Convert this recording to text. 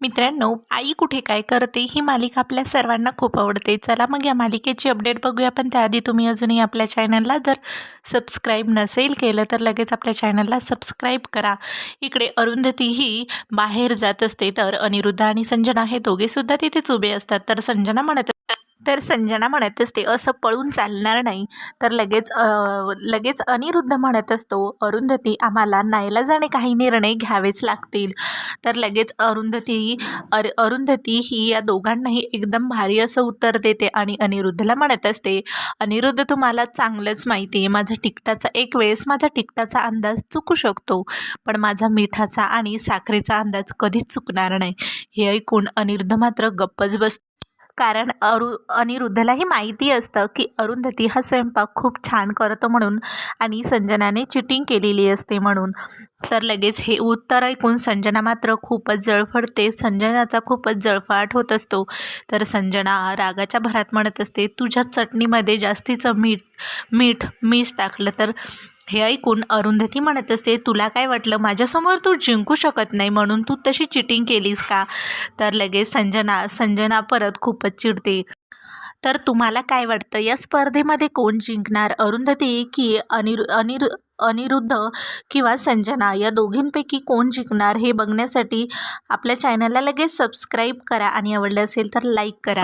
मित्रांनो आई कुठे काय करते ही मालिका आपल्या सर्वांना खूप आवडते. चला मग या मालिकेची अपडेट बघूया. पण त्याआधी तुम्ही अजूनही आपल्या चॅनलला जर सबस्क्राईब नसेल केलं तर लगेच आपल्या चॅनलला सबस्क्राईब करा. इकडे अरुंधती ही बाहेर जात असते तर अनिरुद्ध आणि संजना हे दोघेसुद्धा तिथेच उभे असतात. तर संजना म्हणत तर संजना म्हणत असते असं पळून चालणार नाही. तर लगेच लगेच अनिरुद्ध म्हणत असतो अरुंधती आम्हाला नाईलाजाने काही निर्णय घ्यावेच लागतील. तर लगेच अरुंधती अर अरुंधती ही या दोघांनाही एकदम भारी असं उत्तर देते आणि अनिरुद्धला म्हणत असते अनिरुद्ध तुम्हाला चांगलंच माहिती आहे. माझा तिकटाचा एक वेळेस माझा तिकटाचा अंदाज चुकू शकतो पण माझा मिठाचा आणि साखरेचा अंदाज कधीच चुकणार नाही. हे ऐकून अनिरुद्ध मात्र गप्पच बस कारण अरु अनिरुद्धलाही माहिती असतं की अरुंधती हा स्वयंपाक खूप छान करतो म्हणून आणि संजनाने चिटिंग केलेली असते म्हणून. तर लगेच हे उत्तर ऐकून संजना मात्र खूपच जळफडते संजनाचा खूपच जळफाट होत असतो. तर संजना रागाच्या भरात म्हणत असते तुझ्या चटणीमध्ये जास्तीचं मीठ मीठ मीठ टाकलं तर हे ऐकून अरुंधती म्हणत असते तुला काय वाटलं? माझ्यासमोर तू जिंकू शकत नाही म्हणून तू तशी चिटिंग केलीस का? तर लगेच संजना संजना परत खूपच चिडते. तर तुम्हाला काय वाटतं? या स्पर्धेमध्ये कोण जिंकणार? अरुंधती की अनिरु अनिरु अनिरुद्ध किंवा संजना या दोघींपैकी कोण जिंकणार हे बघण्यासाठी आपल्या चॅनलला लगेच सबस्क्राईब करा आणि आवडलं असेल तर लाईक करा.